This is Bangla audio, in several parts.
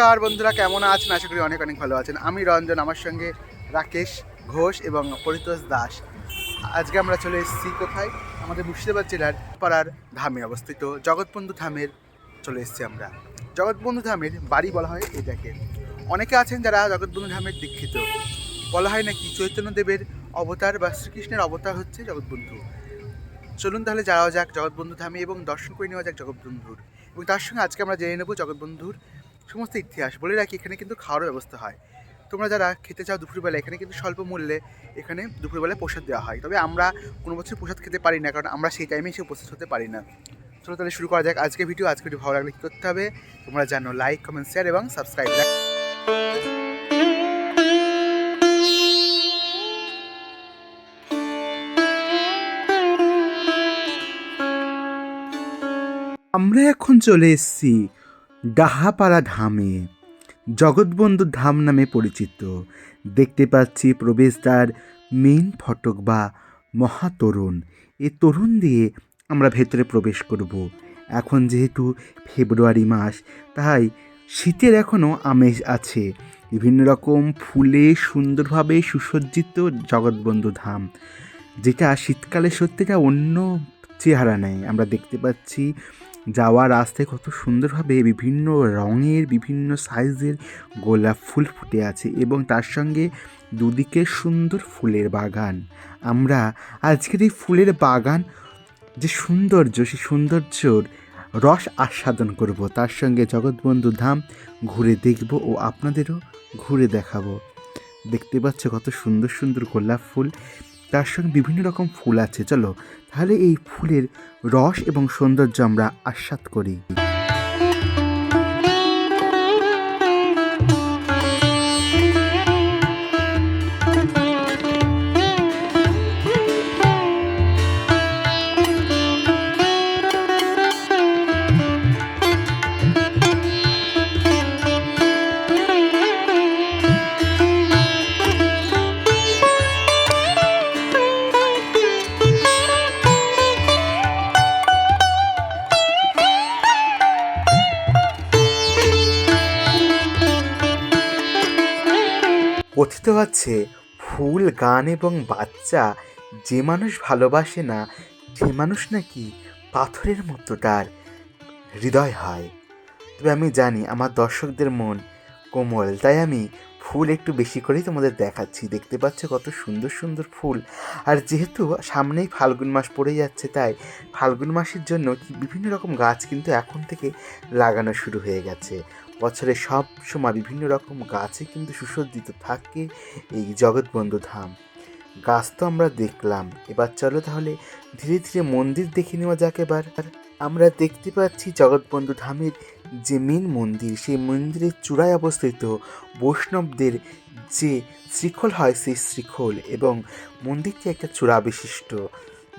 নমস্কার বন্ধুরা, কেমন আছেন? আশা করি অনেক অনেক ভালো আছেন। আমি রঞ্জন, আমার সঙ্গে রাকেশ ঘোষ এবং পরিতোষ দাস। আজকে আমরা চলে এসেছি কোথায়? আমাদের মুর্শিদাবাদ জেলার পাড়ার ধামে অবস্থিত জগৎবন্ধু ধামের চলে এসেছি আমরা। জগৎবন্ধু ধামের বাড়ি বলা হয় এটাকে অনেকে আছেন যারা জগৎবন্ধু ধামের দীক্ষিত। বলা হয় নাকি চৈতন্যদেবের অবতার বা শ্রীকৃষ্ণের অবতার হচ্ছে জগৎবন্ধু। চলুন তাহলে যাওয়া যাক জগৎবন্ধু ধামে এবং দর্শন করে নেওয়া যাক জগৎবন্ধুর। এবং তার সঙ্গে আজকে আমরা জেনে নেব জগৎবন্ধুর সমস্ত ইতিহাস বলে রাখি, এখানে কিন্তু খাওয়ার ব্যবস্থা হয়। তোমরা যারা খেতে চাও দুপুরবেলা, এখানে কিন্তু স্বল্প মূল্যে এখানে দুপুরবেলায় প্রসাদ দেওয়া হয়। তবে আমরা কোনো বছর প্রসাদ খেতে পারি না, কারণ আমরা সেই টাইমে এসে উপস্থিত হতে পারি না। চলো তাহলে শুরু করা যাক আজকে ভিডিও আজকে ভিডিও ভালো লাগলে কী করতে হবে, তোমরা জানো লাইক কমেন্ট শেয়ার এবং সাবস্ক্রাইব আমরা এখন চলে এসেছি ডাহাপাড়া ধামে, জগৎবন্ধু ধাম নামে পরিচিত। দেখতে পাচ্ছি প্রবেশদ্বার মেন ফটক বা মহাতরুণ। এই তরুণ দিয়ে আমরা ভেতরে প্রবেশ করব। এখন যেহেতু ফেব্রুয়ারি মাস, তাই শীতের এখনও আমেজ আছে। বিভিন্ন রকম ফুলে সুন্দরভাবে সুসজ্জিত জগৎবন্ধু ধাম, যেটা শীতকালে সত্যিটা অন্য চেহারা নেয়। আমরা দেখতে পাচ্ছি যাওয়ার রাস্তায় কত সুন্দরভাবে বিভিন্ন রঙের, বিভিন্ন সাইজের গোলাপ ফুল ফুটে আছে এবং তার সঙ্গে দুদিকে সুন্দর ফুলের বাগান। আমরা আজকের এই ফুলের বাগান, যে সৌন্দর্য, সেই সৌন্দর্যর রস আস্বাদন করব। তার সঙ্গে জগৎবন্ধু ধাম ঘুরে দেখব ও আপনাদেরও ঘুরে দেখাবো। দেখতে পাচ্ছ কত সুন্দর সুন্দর গোলাপ ফুল। তার সঙ্গে বিভিন্ন রকম ফুল আছে। চলো, তাহলে এই ফুলের রস এবং সৌন্দর্য আমরা আস্বাদ করি। কথিত আছে, ফুল, গান এবং বাচ্চা, যে মানুষ ভালোবাসে না, সে মানুষ নাকি পাথরের মতো তার হৃদয় হয়। তবে আমি জানি আমার দর্শকদের মন কোমল, তাই আমি ফুল একটু বেশি করেই তোমাদের দেখাচ্ছি। দেখতে পাচ্ছ কত সুন্দর সুন্দর ফুল। আর যেহেতু সামনেই ফাল্গুন মাস পড়ে যাচ্ছে, তাই ফাল্গুন মাসের জন্য বিভিন্ন রকম গাছ কিন্তু এখন থেকে লাগানো শুরু হয়ে গেছে। বছরের সব সময় বিভিন্ন রকম গাছে কিন্তু সুসজ্জিত থাকে এই জগৎবন্ধু ধাম। গাছ তো আমরা দেখলাম। এবার চলো তাহলে ধীরে ধীরে মন্দির দেখে নেওয়া যাক এবার। আমরা দেখতে পাচ্ছি জগৎবন্ধু ধামের যে মেন মন্দির, সেই মন্দিরের চূড়ায় অবস্থিত বৈষ্ণবদের যে শ্রীখোল হয় সেই শ্রীখোল এবং মন্দিরটি একটা চূড়া বিশিষ্ট।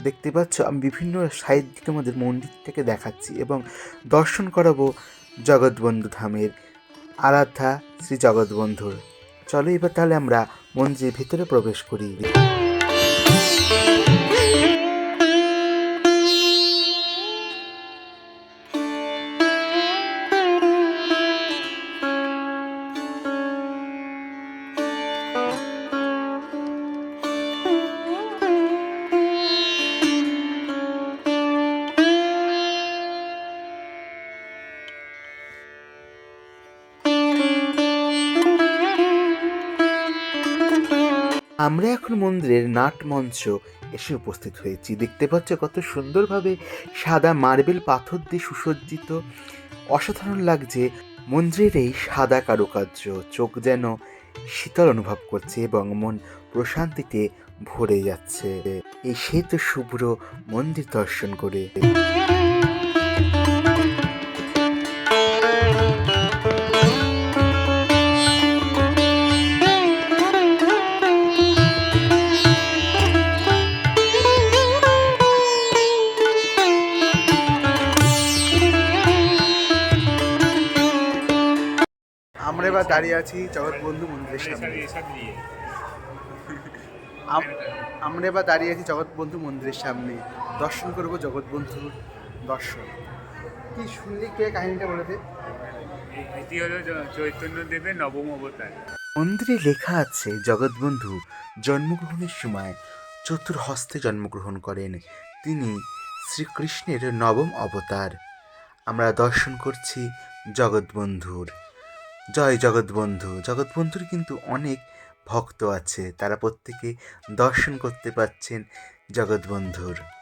দেখতে পাচ্ছ, আমি বিভিন্ন সাইড দিকে আমাদের মন্দিরটাকে দেখাচ্ছি এবং দর্শন করাবো। জগৎবন্ধু ধামের আরাধ্যা শ্রী জগৎবন্ধুর। চলো এবার তাহলে আমরা মন্দিরের ভিতরে প্রবেশ করি। আমরা এখন মন্দিরের নাট মঞ্চ এসে উপস্থিত হয়েছি। দেখতে পাচ্ছ কত সুন্দরভাবে সাদা মার্বেল পাথর দিয়ে সুসজ্জিত। অসাধারণ লাগছে মন্দিরের এই সাদা কারুকার্য। চোখ যেন শীতল অনুভব করছে এবং মন প্রশান্তিতে ভরে যাচ্ছে। এই শ্বেত শুভ্র মন্দির দর্শন করে। দাঁড়িয়ে আছি জগৎবন্ধু মন্দিরের সামনে। আমরা এবার দাঁড়িয়ে আছি জগৎবন্ধু মন্দিরের সামনে। দর্শন করব জগৎবন্ধুর দর্শন। কি শুনলি কে কাহিনীটা বলে দে। এটি হলো চৈতন্যদেবের নবম অবতার। মন্দিরে লেখা আছে জগৎবন্ধু জন্মগ্রহণের সময় চতুর হস্তে জন্মগ্রহণ করেন। তিনি শ্রীকৃষ্ণের নবম অবতার। আমরা দর্শন করছি জগৎবন্ধুর জয় জগৎবন্ধু। জগৎবন্ধুর কিন্তু অনেক ভক্ত আছে। তারা প্রত্যেকে দর্শন করতে পাচ্ছেন জগৎবন্ধুর।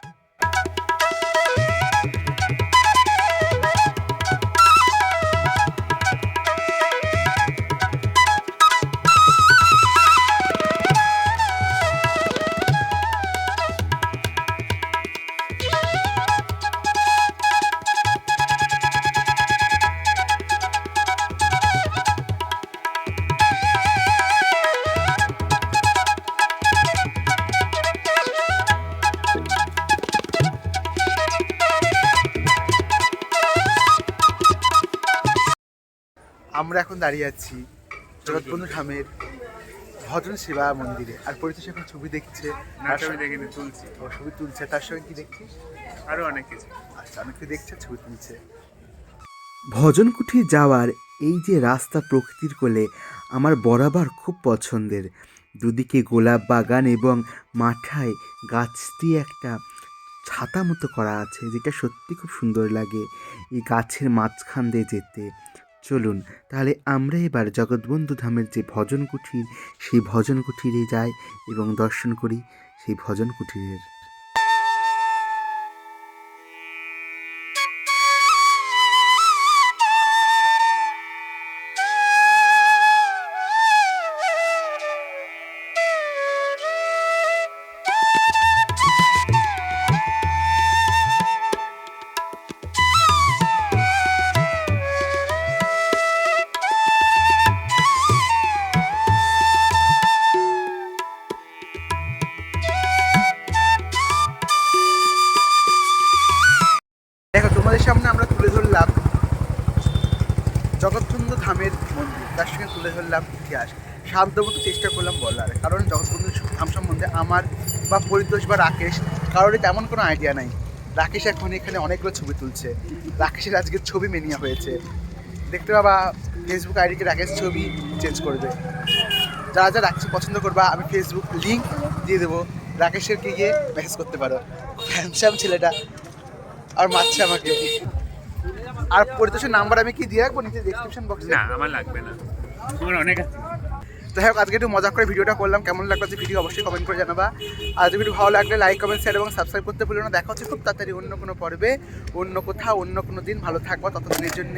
আমরা এখন দাঁড়িয়ে আছি জগৎবন্ধু ধামের ভজন সেবা মন্দিরে। আর পরিতোষ এখন ছবি দেখছে না ছবি দেখিনি তুলছি। ও ছবি তুলছে তার সঙ্গে কি দেখছিস? আরও অনেক কিছু। আচ্ছা অনেকে দেখছে ছবি তুলছে। ভজন কুঠি যাওয়ার এই যে রাস্তা প্রকৃতির কোলে আমার বরাবর খুব পছন্দের। দুদিকে গোলাপ বাগান এবং মাথায় গাছ দিয়ে একটা ছাতা মতো করা আছে যেটা সত্যি খুব সুন্দর লাগে। এই গাছের মাঝখান দিয়ে যেতে। চলুন, তাহলে আমরা এবার জগৎবন্ধু ধামের যে ভজন কুঠির, সেই ভজন কুঠিরে যাই এবং দর্শন করি সেই ভজন কুঠিরের। ধরলাম ইতিহাস শান্তমতো চেষ্টা করলাম বলার। কারণ জগৎবন্ধু ধাম সম্বন্ধে আমার বা পরিতোষ বা রাকেশ কারোরই তেমন কোনো আইডিয়া নাই। রাকেশ এখন এখানে অনেকগুলো ছবি তুলছে। রাকেশের আজকে ছবি মেনিয়া হয়েছে। দেখতে পাবা ফেসবুক আইডিকে রাকেশ ছবি চেঞ্জ করবে। যারা যা রাকেশ পছন্দ করবা, আমি ফেসবুক লিঙ্ক দিয়ে দেবো। রাকেশেরকে গিয়ে মেসেজ করতে পারো। ফ্যানসাম ছেলেটা আর মারছে আমাকে। আর পরিতোষের নাম্বার আমি কি দিয়ে রাখব? নিচে ডেসক্রিপশন বক্সে না, আমার লাগবে না। আমার অনেক আছে। হোক, আজকে একটু মজা করে ভিডিওটা করলাম। কেমন লাগল যে ভিডিও, অবশ্যই কমেন্ট করে জানাবা। আর যদি ভিডিও ভালো লাগলে লাইক কমেন্ট শেয়ার এবং সাবস্ক্রাইব করতে ভুলো না। দেখা হচ্ছে খুব তাড়াতাড়ি অন্য কোনো পর্বে, অন্য কোথাও, অন্য কোনো দিন। ভালো থাকবা ততদিনের জন্য।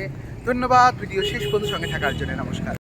ধন্যবাদ। ভিডিও শেষ পর্যন্ত সঙ্গে থাকার জন্য। নমস্কার।